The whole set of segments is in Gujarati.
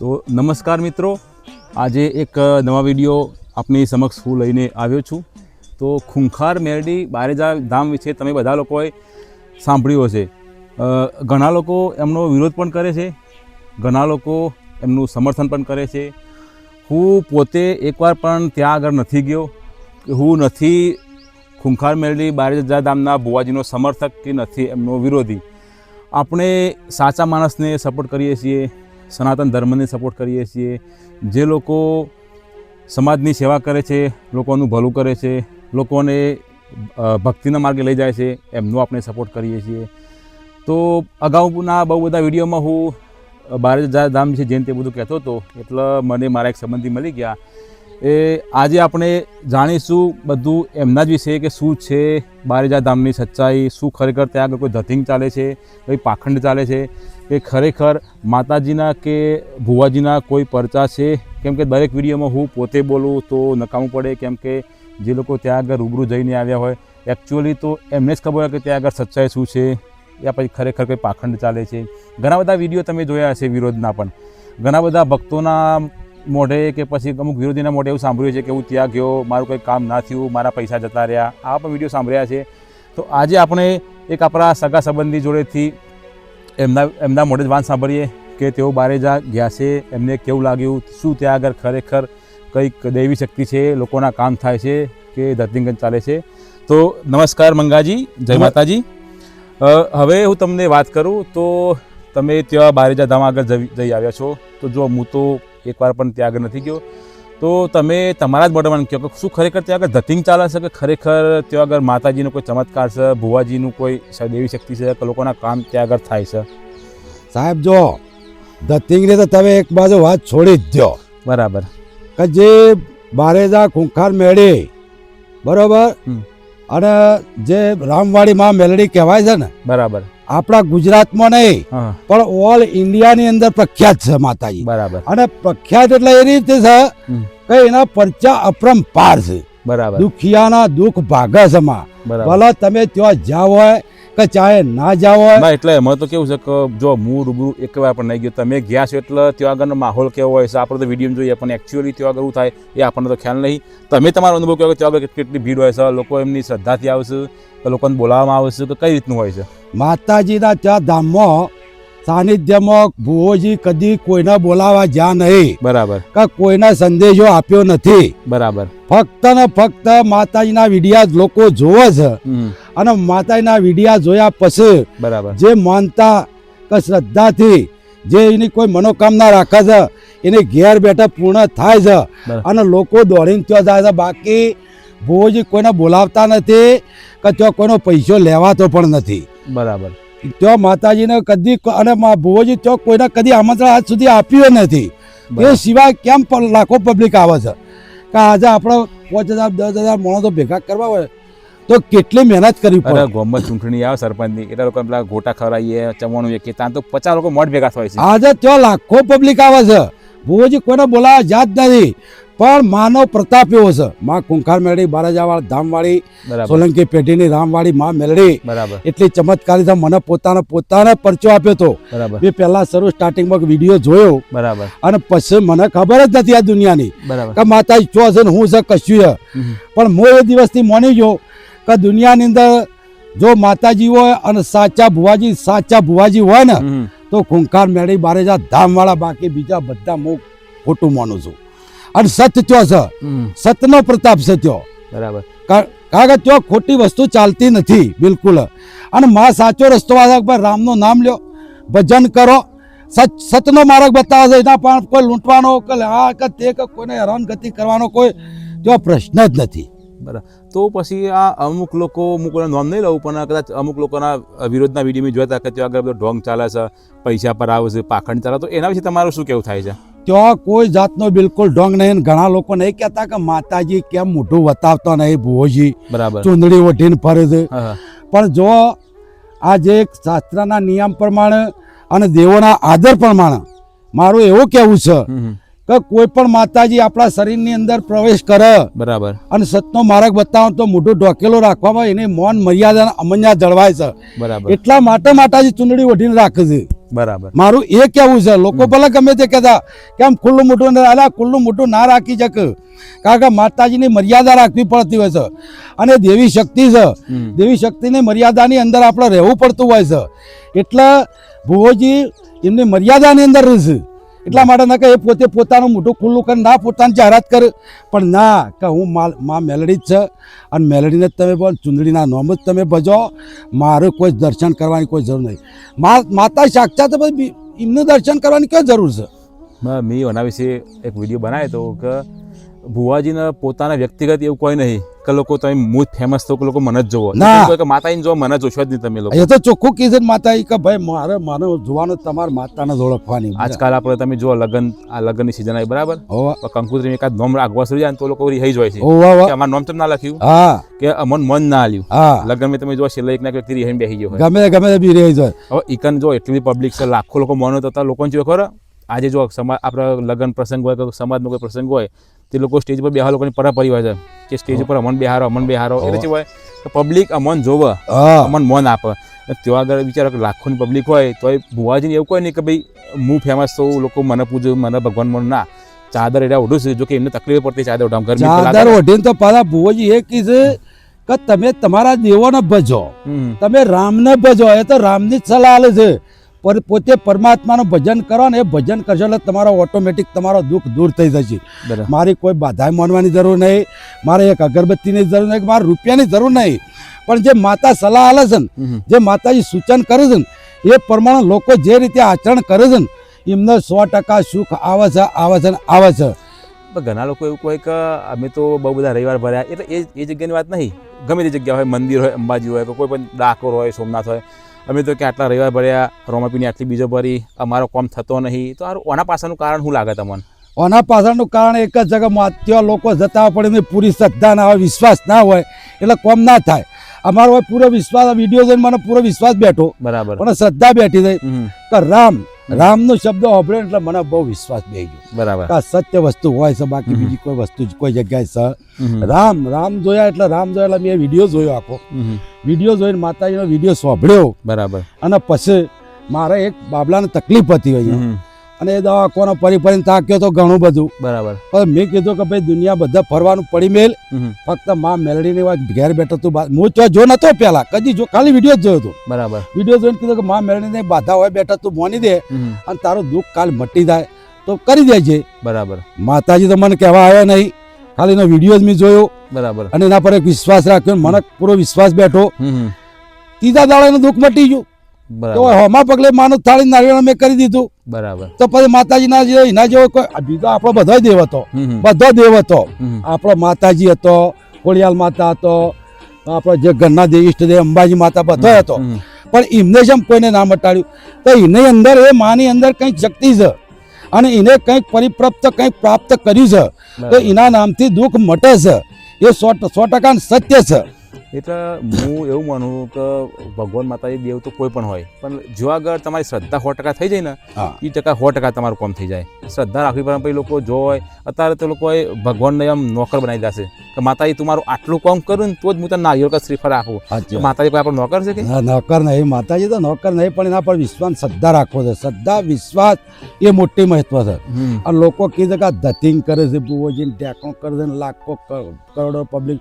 તો નમસ્કાર મિત્રો. આજે એક નવા વીડિયો આપની સમક્ષ હું લઈને આવ્યો છું. તો ખૂંખાર મેરડી બારેજા ધામ વિશે તમે બધા લોકોએ સાંભળ્યું હશે. ઘણા લોકો એમનો વિરોધ પણ કરે છે. ઘણા લોકો એમનું સમર્થન પણ કરે છે. હું પોતે એકવાર પણ ત્યાં આગળ નથી ગયો. હું નથી ખૂંખાર મેરડી બારેજા ધામના બુવાજીનો સમર્થક કે નથી એમનો વિરોધી. આપણે સાચા માણસને સપોર્ટ કરીએ છીએ. સનાતન ધર્મને સપોર્ટ કરીએ છીએ. જે લોકો સમાજની સેવા કરે છે, લોકોનું ભલું કરે છે, લોકોને ભક્તિના માર્ગે લઈ જાય છે, એમનો આપણે સપોર્ટ કરીએ છીએ. તો અગાઉના બહુ બધા વિડીયોમાં હું બારે ધામ વિશે જેને તે બધું કહેતો હતો, એટલે મને મારા એક સંબંધી મળી ગયા. એ આજે આપણે જાણીશું બધું એમના જ વિશે કે શું છે, બારેજા ધામની સચ્ચાઈ, શું ખરેખર ત્યાં આગળ કોઈ ધતિંગ ચાલે છે, કોઈ પાખંડ ચાલે છે, કે ખરેખર માતાજીના કે ભુવાજીના કોઈ પરચા છે? કેમ કે દરેક વિડીયોમાં હું પોતે બોલું તો નકામું પડે, કેમ કે જે લોકો ત્યાં આગળ રૂબરૂ જઈને આવ્યા હોય એકચ્યુઅલી તો એમને જ ખબર હોય કે ત્યાં આગળ સચ્ચાઈ શું છે, યા પછી ખરેખર કોઈ પાખંડ ચાલે છે. ઘણા બધા વીડિયો તમે જોયા હશે વિરોધના પણ. ઘણા બધા ભક્તોના મોઢે કે પછી અમુક વિરોધીના મોઢે એવું સાંભળ્યું છે કે હું ત્યાં ગયો મારું કંઈ કામ ના થયું મારા પૈસા જતા રહ્યા. આ પણ વીડિયો સાંભળ્યા છે. તો આજે આપણે એક આપણા સગા સંબંધી જોડેથી એમના એમના મોઢે જ વાત સાંભળીએ કે તેઓ બારેજા ગયા છે. એમને કેવું લાગ્યું? શું ત્યાં આગળ ખરેખર કંઈક દૈવી શક્તિ છે? લોકોના કામ થાય છે કે ધતિંગન ચાલે છે? તો નમસ્કાર મંગાજી. જય માતાજી. હવે હું તમને વાત કરું તો તમે ત્યાં બારેજા ધામ આગળ જઈ જઈ આવ્યા છો. તો જો હું તો એકવાર પણ ત્યાં આગળ નથી ગયો. તો તમે તમારા જ મોઢામાં કહો કે શું ખરેખર ત્યાં આગળ ધતિંગ ચાલે છે કે ખરેખર ત્યાં આગળ માતાજીનો કોઈ ચમત્કાર છે ભુવાજીનું કોઈ દેવી શક્તિ છે કે લોકોના કામ ત્યાં આગળ થાય છે? સાહેબ જો ધતિંગને તો તમે એક બાજુ વાત છોડી જ દો બરાબર. કે જે બારેજા ખૂંખાર મેળી બરોબર? અને જે રામવાડી માં મેલડી કહેવાય છે ને બરાબર. આપણા ગુજરાતમાં નહીં પણ ઓલ ઇન્ડિયાની અંદર પ્રખ્યાત છે માતાજી. બરાબર. અને પ્રખ્યાત એટલે એ રીતે છે કે એના પરચા અપરંપાર છે. બરાબર. દુખિયાના દુઃખ ભાગસમાં ભલે તમે ત્યાં જાવ હોય કે ચાહે ના જાવ હોય. ના એટલે એમાં તો કેવું છે કે જો હું રૂબરૂ એક વાર પણ નહીં ગયો તમે ગયા છો એટલે ત્યાં આગળનો માહોલ કેવો હોય છે? આપણે તો વીડિયો જોઈએ પણ એકચ્યુઅલી ત્યાં આગળ થાય એ આપણને તો ખ્યાલ નહીં. તમે તમારો અનુભવ કહો કે ત્યાં આગળ કેટલી કેટલી ભીડ હોય છે લોકો એમની શ્રદ્ધાથી આવશે લોકોને બોલાવવામાં આવે છે કે કઈ રીતનું હોય છે? માતાજીના ત્યાં ધામમાં સાનિધ્યમાં ભુવોજી કદી કોઈને બોલાવા જ્યાં નહીં. બરાબર. કે કોઈના સંદેશો આપ્યો નથી. બરાબર. ફક્ત ને ફક્ત માતાજીના વિડિયા લોકો જોવે છે. અને માતાજીના વિડિયા જોયા પછી બરાબર. જે માનતા કે શ્રદ્ધાથી જે એની કોઈ મનોકામના રાખે છે એને ઘેર બેઠા પૂર્ણ થાય છે. અને લોકો દોડીને ત્યાં જાય છે. બાકી ભુવોજી કોઈને બોલાવતા નથી કે ત્યાં કોઈનો પૈસો લેવાતો પણ નથી. બરાબર. ત્યાં માતાજીને કદી અને ભુવજી તો ત્યાં કોઈને કદી આમંત્રણ આજ સુધી આપ્યું નથી. એ સિવાય કેમ લાખો પબ્લિક આવે છે? કે આજે આપણે પાંચ હજાર દસ હજાર માણસો ભેગા કરવા હોય. તો કેટલી મહેનત કરવી પડે? ગોમત ચૂંટણી આવે સરપંચની. એટલે લોકો પેલા ગોટા ખવડાવીએ ચમવાનું એ કે ત્યાં તો પચાસ લોકો મોટ ભેગા થાય છે. આજે ત્યાં લાખો પબ્લિક આવે છે. ભુવજી કોઈને બોલાવા જાત નથી. પણ માનો પ્રતાપ એવો છે. માં કુંખાર મેળડી બારાજાવાળ ધામવાળી સોલંકી પેઢીની રામવાળી માં મેળડી એટલી ચમત્કારી છે. મને પોતાનો પોતાને પરચો આપ્યો હતો. મેં પહેલા શરૂ સ્ટાર્ટિંગમાં વીડિયો જોયો. બરાબર. અને પછી મને ખબર જ નથી આ દુનિયાની. કે માતાજી ચો છે ને હું છે કશું છે. પણ હું એ દિવસથી માની ગયો કે દુનિયાની અંદર જો માતાજી હોય અને સાચા ભુવાજી સાચા ભુવાજી હોય ને તો ખૂંખાર મેળી બારેજા ધામવાળા બાકી બીજા બધા હું ખોટું માનું છું. અને સત્ય ચો છે. સતનો પ્રતાપ છે ત્યો. બરાબર. કારણ કે ત્યાં ખોટી વસ્તુ ચાલતી નથી બિલકુલ. અને માં સાચો રસ્તો ભાઈ રામનું નામ લ્યો ભજન કરો. સત સતનો માર્ગ બતાવે છે એના પણ કોઈ લૂંટવાનો કે આ કે તે કે કોઈને હેરાનગતિ કરવાનો કોઈ ત્યાં પ્રશ્ન જ નથી. બરાબર. તો પછી આ અમુક લોકો અમુક નામ નહીં લઉં પણ કદાચ અમુક લોકોના વિરોધના વીડિયો હતા કે ત્યાં આગળ બધો ઢોંગ ચાલે છે પૈસા પર આવે છે પાખંડ ચાલે તો એના વિશે તમારું શું કેવું થાય છે? ત્યાં કોઈ જાતનો બિલકુલ ઢોંગ નહીં ઘણા લોકો નહીં કહેતા કે માતાજી કેમ મોઢું વતાવતા નહીં ભુવોજી? બરાબર. ચૂંદડી ઓઢીને ફરે છે. પણ જો આ જે એક શાસ્ત્રના નિયમ પ્રમાણે અને દેવોના આદર પ્રમાણે મારું એવું કહેવું છે. કે કોઈ પણ માતાજી આપણા શરીરની અંદર પ્રવેશ કરે બરાબર. અને સતનો માર્ગ બતાવો તો મોઢું ઢોકેલો રાખવામાં એની મૌન મર્યાદા અમન્યા જળવાય છે. બરાબર. એટલા માટે માતાજી ચૂંદડી ઓઢીને રાખે છે. બરાબર. મારું એ કેવું છે લોકો ભલે ગમે તે કહેતા કે આમ ખુલ્લું મોટું અલા ખુલ્લું મોટું ના રાખી શકે. કારણ કે માતાજીની મર્યાદા રાખવી પડતી હોય છે. અને દેવી શક્તિ છે. દેવી શક્તિની મર્યાદાની અંદર આપણે રહેવું પડતું હોય છે. એટલે ભુવોજી એમની મર્યાદાની અંદર રહે છે એટલા માટે ના કે એ પોતે પોતાનું મોટું ખુલ્લું કરીને ના, પોતાની જાહેરાત કરે. પણ ના, કે હું મા મેલડી જ છે. અને મેલડીને જ તમે બોલ, ચૂંદડીના નોમ જ તમે ભજો. મારે કોઈ દર્શન કરવાની કોઈ જરૂર નહીં. માતા સાક્ષાત એમનું દર્શન કરવાની કઈ જરૂર છે? મેં એના વિશે એક વીડિયો બનાવ્યો હતો કે ભુવાજીને પોતાના વ્યક્તિગત એવું કોઈ નહીં કે લોકો તમે હું ફેમસ તો લોકો મને જ જોવો. ના. માતાજીને જો મને જોશો જ નહીં તમે લોકો. એ તો ચોખ્ખું કીધું માતા કે ભાઈ મારે મને જોવાનું તમારે માતાને જ ઓળખવાની. આજકાલ આપણે તમે જો લગન આ લગ્નની સીઝન આવી બરાબર? કંકુત્રી એકાદ નોમ આગવા સુધી જાય તો લોકો રિહાઈ જોય છે. અમારું નોમ કેમ ના લખ્યું. હા. કે અમન મન ના આલ્યું. હા. લગ્ન મેં તમે જો છેલ્લે એક ના વ્યક્તિ રહીને બેસી ગયો ગમે ગમે બી રહી જાય હવે ઇકન જો એટલી પબ્લિક છે લાખો લોકો મોનો તો લોકોને જોયો ખરો આજે જો સમાજ આપણા લગ્ન પ્રસંગ હોય કે સમાજનો કોઈ પ્રસંગ હોય તે લોકો સ્ટેજ પર બેહા લોકોની પરંપરા હોય છે. કે સ્ટેજ ઉપર અમન બેહારો અમન બેહારો એટલે શું હોય. કે પબ્લિક અમન જોવે અમન મન આપે. ત્યાં આગળ વિચારો કે લાખોની પબ્લિક હોય તો એ ભુવાજીને એવું કોઈ નહીં કે ભાઈ હું ફેમસ થઉં લોકો મને પૂજે મને ભગવાન મન ના. ચાદર એટલે ઓઢું છું જો કે એમને તકલીફ પડતી ચાદર ઓઢામ ગરમી ચાદર. ઓઢીને તો પાછા ભુવાજી એ કીધે કે તમે તમારા દેવોને ભજો. તમે રામને ભજો એ તો રામની જ સલાહ છે. પોતે પરમાત્માનું ભજન કરો ને એ ભજન કરશો એટલે તમારો ઓટોમેટિક તમારો દુઃખ દૂર થઈ જશે. મારી કોઈ બાધા માનવાની જરૂર નહીં. મારે એક અગરબત્તીની જરૂર નહીં મારે રૂપિયાની જરૂર નહીં. પણ જે માતા સલાહ આલે છે ને જે માતાજી સૂચન કરે છે ને એ પ્રમાણે લોકો જે રીતે આચરણ કરે છે ને એમને સો ટકા સુખ આવે છે આવે છે આવે છે. ઘણા લોકો એવું કહે કે અમે તો બહુ બધા રવિવાર ભર્યા એટલે એ એ જગ્યાની વાત નહીં. ગમે તે જગ્યા હોય મંદિર હોય અંબાજી હોય કે કોઈ પણ ડાકોર હોય સોમનાથ હોય અમે તો કે આટલા રવિવાર ભર્યા રોમાપીની આટલી બીજો ભરી અમારો કોમ થતો નહીં. તો આ ઓના પાછળનું કારણ શું લાગે તમને? ઓના પાછળનું કારણ એક જ જગ્યામાં ત્યાં લોકો જતા પડે એમને પૂરી શ્રદ્ધા ના હોય વિશ્વાસ ના હોય એટલે કોમ ના થાય. અમારો પૂરો વિશ્વાસ વીડિયો જોઈને મને પૂરો વિશ્વાસ બેઠો. બરાબર. પણ શ્રદ્ધા બેઠી થઈ કે રામ રામનો શબ્દ સાંભળ્યો એટલે મને બહુ વિશ્વાસ બે ગયો બરાબર આ સત્ય વસ્તુ હોય છે બાકી બીજી કોઈ વસ્તુ કોઈ જગ્યાએ છે રામ રામ જોયા એટલે રામ જોયા એટલે મેં વીડિયો જોયો આખો. વીડિયો જોઈને માતાજીનો વીડિયો સાંભળ્યો. બરાબર. અને પછી મારે એક બાબલાને તકલીફ હતી અહીંયા. અને એ દવાખાનો ફરી ફરીને થાક્યો તો ઘણું બધું. બરાબર. પણ મેં કીધું કે ભાઈ દુનિયા બધા ફરવાનું પડી મેલ. ફક્તમાં મેલડીની વાત ઘેર બેઠો તું હું તો જો નતો પેલા કદી જો ખાલી વીડિયો જ જોયો હતો બરાબર. વીડિયો જોઈને કીધું કે માં મેલડીને બાધા હોય બેઠા તું મોની દે. અને તારું દુઃખ કાલ મટી જાય. તો કરી દેજે. બરાબર. માતાજી તો મને કહેવા આવ્યા નહીં. ખાલી એનો વીડિયો જ મેં જોયો. બરાબર. અને એના પર એક વિશ્વાસ રાખ્યો મને પૂરો વિશ્વાસ બેઠો. ત્રીજા દાડાનું દુઃખ મટી ગયું. હોમા પગલે માનું થાળી નારિયેળ મેં કરી દીધું. બરાબર. તો પછી માતાજીના જે એના જેવો કોઈ બીજો આપણો બધો દેવ હતો. હમ, હમ, બધો દેવ હતો. આપણો માતાજી હતો ખોડિયાલ માતા હતો આપણો જે ઘરના દેવ ઈષ્ટદેવ અંબાજી માતા બધો હતો. પણ એમને જેમ કોઈને ના મટાડ્યું તો એની અંદર એ માની અંદર કંઈક શક્તિ છે. અને એને કંઈક પરિપ્રાપ્ત કંઈક પ્રાપ્ત કર્યું છે. તો. એના નામથી દુઃખ મટે છે. એ સો સો ટકા સત્ય છે. એટલે હું એવું માનું કે ભગવાન માતાજી દેવ તો કોઈ પણ હોય. પણ જો આગળ તમારી શ્રદ્ધા સો ટકા થઈ જાય ને એ ટકા સો ટકા તમારું કામ થઈ જાય. શ્રદ્ધા રાખવી પડે પછી લોકો જો હોય અત્યારે તો લોકોએ ભગવાનને એમ નોકર બનાવી દેશે કે માતાજી તું મારું આટલું કામ કરું ને તો જ હું તને નારિયેળ કે શ્રીફળ આપું. માતાજી કોઈ આપણે નોકર છે કે? નોકર નહીં. માતાજી તો નોકર નહીં પણ એના પર વિશ્વાસ શ્રદ્ધા રાખવો છે. શ્રદ્ધા વિશ્વાસ એ મોટી મહત્વ છે. અને લોકો કીધે કે ધતિંગ કરે છે બુઓજીને ટેકો કરે છે ને લાખો કરોડો પબ્લિક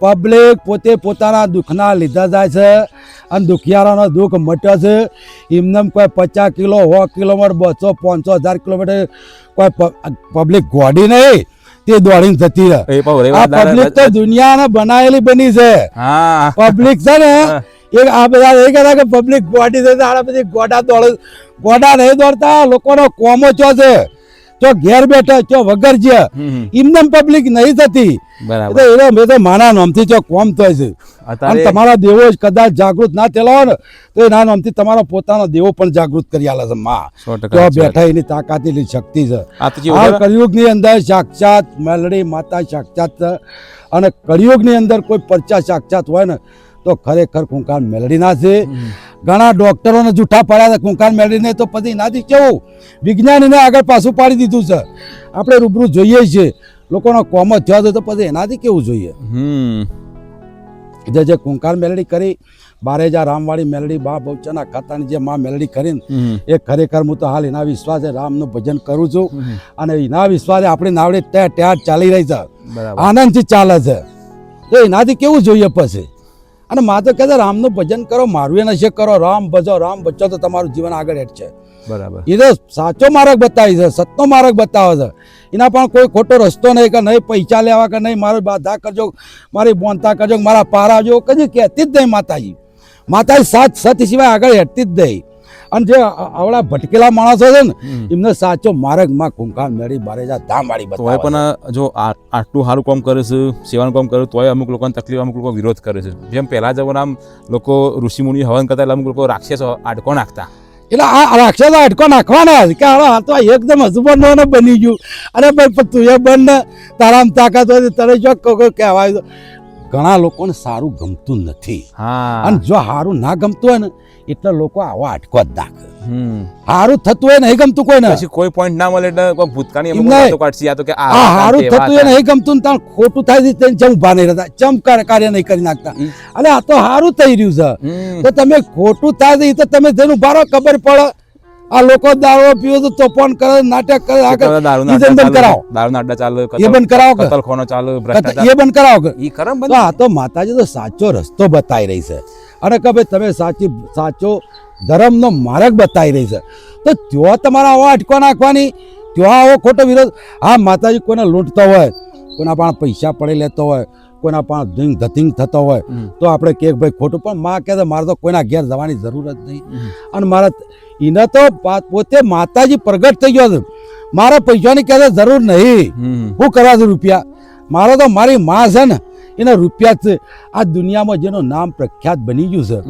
પબ્લિક પોતે પોતાના દુઃખના લીધા જાય છે અને દુખિયારાનો દુઃખ મટે છે. એમને કોઈ પચાસ કિલો સો કિલોમીટર બસો પાંચસો હજાર કિલોમીટર કોઈ પબ્લિક ગોડી નહીં. તે દોડીને જતી રહે. આ પબ્લિક તો દુનિયાને બનાવેલી બની છે. પબ્લિક છે ને એ એક આ બધા એ કહેતા કે પબ્લિક બોડી છે આ બધી ગોડા દોડ ગોડા નહીં દોડતા લોકોનો કોમો ચો છે. ચો ઘેર બેઠા જો વગર છે હમ, એમને પબ્લિક નહીં થતી. બરાબર. એટલે એ મેં તો માના નામથી જો કોમ થાય છે. અને તમારા દેવો જ કદાચ જાગૃત ના થયેલા હોય ને તો એના નામથી તમારો પોતાનો દેવો પણ જાગૃત કરી આલે છે માં. તો બેઠા એની તાકાત એટલી શક્તિ છે. આ કળિયુગની અંદર સાક્ષાત મેલડી માતા સાક્ષાત અને અને કળિયુગની અંદર કોઈ પરચા સાક્ષાત હોય ને તો ખરેખર કુંકાર મેલડી ના છે ઘણા ડોક્ટરોને જૂઠા પડ્યા છે. કુંકાર મેળવીને તો પછી એનાથી કેવું? વિજ્ઞાનીને આગળ પાછું પાડી દીધું છે. આપણે રૂબરૂ જોઈએ છીએ લોકોનો કોમ જ થયો તો પછી એનાથી કેવું જોઈએ? હમ. જે જે કુંકાર મેલડી કરી બારેજા રામવાળી મેલડી બા બહુચના ખાતાની જે માં મેલડી કરીને. એ ખરેખર હું તો હાલ એના વિશ્વાસે રામનું ભજન કરું છું. અને એના વિશ્વાસે આપણી નાવડી ત્યાં ત્યાં ચાલી રહી છે. આનંદથી ચાલે છે. તો એનાથી કેવું જોઈએ પછી? અને મા તો કહેતા રામનું ભજન કરો મારું એ નશે કરો રામ ભજો રામ બચો તો તમારું જીવન આગળ હેઠ છે બરાબર. એ તો સાચો માર્ગ બતાવે છે સતનો માર્ગ બતાવે છે. એના પણ કોઈ ખોટો રસ્તો નહીં કે નહીં પૈસા લેવા કે નહીં મારે બાધા કરજો મારી બોનતા કરજો મારા પારા જો કદી કહેતી જ નહીં માતાજી. માતાજી સાત સત સિવાય આગળ હેઠતી જ નહીં. અને જે આવડા ભટકેલા માણસો છે ને એમને સાચો માર્ગમાં કુંકાન મેળી બારેજા ધામ વાળી બતાવે પણ જો આ- આટલું સારું કામ કરે છે સેવાનું કામ કરે તોય અમુક લોકોને તકલીફ અમુક લોકો વિરોધ કરે છે. જેમ પહેલા આમ લોકો ઋષિમુનિ હવન કરતા એટલે અમુક લોકો રાક્ષસ આડકો નાખતા. એટલે આ રાક્ષસ અટકો નાખવાના કે આ તો એકદમ હસબન્ડ બની ગયું. અરે પણ તું એ બંને તારામ તાકાત હોય તને જો કહેવાય ઘણા લોકોને સારું ગમતું નથી. હા. અને જો સારું ના ગમતું હોય ને એટલે લોકો આવો આટકો જ નાખે. સારું થતું હોય નહીં ગમતું કોઈ પછી કોઈ પોઈન્ટ ના મળે એટલે ભૂતકાળની. કાઢશે યા તો કે આ સારું થતું હોય નહીં ગમતું તાણ ખોટું થાય છે તેને ચમ ઊભા નહીં રહેતા ચમ કાર્ય નહીં કરી નાખતા. અને આ તો સારું થઈ રહ્યું છે. તો તમે ખોટું થાય છે એ તો તમે જેનું ભારો ખબર પડે. આ લોકો દારૂ પીવો તો તોફાન કરે નાટક કરે આગળ કરે. બંધ કરાવો. ચાલે, નાટક ચાલુ એ બંધ કરાવો? કતલખાનો ચાલુ ભ્રષ્ટાચાર. એ બંધ કરાવો ઈ કરમ બંધ આ તો માતાજી તો સાચો રસ્તો બતાવી રહી છે. અને કે ભાઈ તમે સાચી સાચો ધર્મનો માર્ગ બતાવી રહી છે. તો ત્યાં તમારા આવો અટકો નાખવાની ત્યાં આવો ખોટો વિરોધ. આ માતાજી કોઈને લૂંટતો હોય કોઈના પણ પૈસા પડી લેતો હોય કોઈના પણ ધીંગ ધતિંગ થતો હોય તો આપણે કે ભાઈ ખોટું. પણ માં કહે છે મારે તો કોઈના ઘેર જવાની જરૂર જ નહીં. અને મારા એને તો પોતે માતાજી પ્રગટ થઈ ગયો છે. મારે પૈસાની કહે જરૂર નહીં. હું કરવા છું રૂપિયા. મારો તો મારી માં છે ને એના રૂપિયા છે. આ દુનિયામાં જેનું નામ પ્રખ્યાત બની ગયું છે.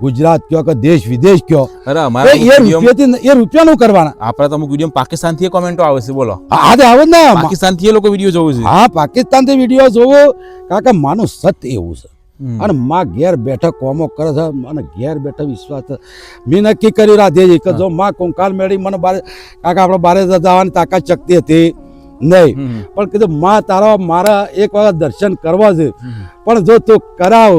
ગુજરાત કયો કે દેશ વિદેશ કયો? અરે અમારા એ રૂપિયાથી એ રૂપિયાનું કરવાના. આપણા તો અમુક વીડિયો પાકિસ્તાનથી કોમેન્ટો આવે છે બોલો. હા આજે આવે ને પાકિસ્તાનથી એ લોકો વીડિયો જોવું છે. હા પાકિસ્તાનથી વીડિયો જોવો કાકા માનું સત્ય એવું છે. અને માં ઘેર બેઠક કોમો કરે છે અને ઘેર બેઠા વિશ્વાસ મેં નક્કી કર્યું રાધેજી કે જો માં કોંકાલ મેળી મને બારે કાકા આપણે બારે જવાની તાકાત શક્તિ હતી. નહીં. પણ કીધું માં તારા મારા એક વખત દર્શન કરવા છે. પણ જો તું કરાવ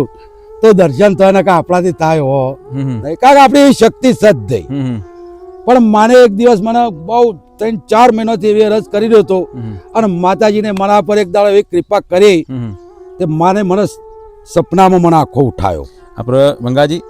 તો દર્શન થાય ને કે આપણાથી થાય હો. નહીં કારણ કે આપણી શક્તિ સજ થઈ પણ માને એક દિવસ મને બહુ ત્રણ ચાર મહિનાથી એવી રસ કરી રહ્યો હતો. અને માતાજીને મારા પર એક દાડો એવી કૃપા કરી તે માને મને સપનામાં મને આખો ઉઠાયો. આપણે મંગાજી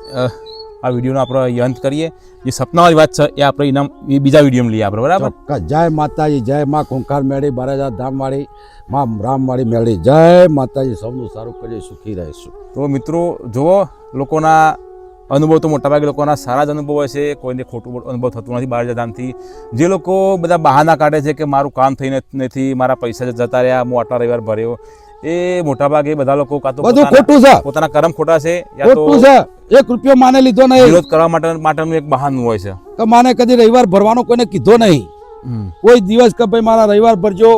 આ વિડીયોનો આપણે અંત કરીએ. જે સપનાવાળી વાત છે એ આપણે ઇનામ એ બીજા વિડીયોમાં લઈએ આપણે બરાબર? જય માતાજી જય માં ખૂંખાર મેળી બારાજા ધામવાળી માં રામવાળી મેળી. જય માતાજી સૌનું સારું કરીએ સુખી રહીશું. તો મિત્રો જુઓ લોકોના અનુભવ તો મોટાભાગે લોકોના સારા જ અનુભવ હોય છે. કોઈને ખોટું અનુભવ થતું નથી બાર ધામથી. જે લોકો બધા બહાના કાઢે છે કે મારું કામ થઈ નથી મારા પૈસા જતા રહ્યા હું આટલા રવિવાર ભર્યો. એ મોટાભાગે બધા લોકો કાં તો બધું ખોટું છે. પોતાના કર્મ ખોટા છે ખોટું છે. એક રૂપિયો માને લીધો નહીં. વિરોધ કરવા માટે માટેનું એક બહાનું હોય છે. કે માને કદી રવિવાર ભરવાનો કોઈને કીધો નહીં. કોઈ દિવસ કે ભાઈ મારા રવિવાર ભરજો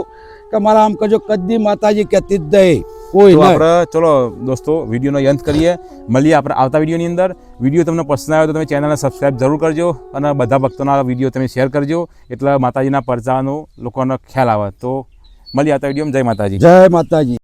કે મારા આમ કરજો કદી માતાજી કહેતી જ નહીં. કોઈ આપણે ચલો દોસ્તો વિડીયોનો અંત કરીએ. મળીએ આપણે આવતા વિડીયોની અંદર. વીડિયો તમને પસંદ આવ્યો તો તમે ચેનલને સબસ્ક્રાઇબ જરૂર કરજો અને બધા ભક્તોના વીડિયો તમે શેર કરજો. એટલે માતાજીના પરચાનો લોકોનો ખ્યાલ આવે. તો મળીએ આવતા વિડીયોમાં. જય માતાજી. જય માતાજી.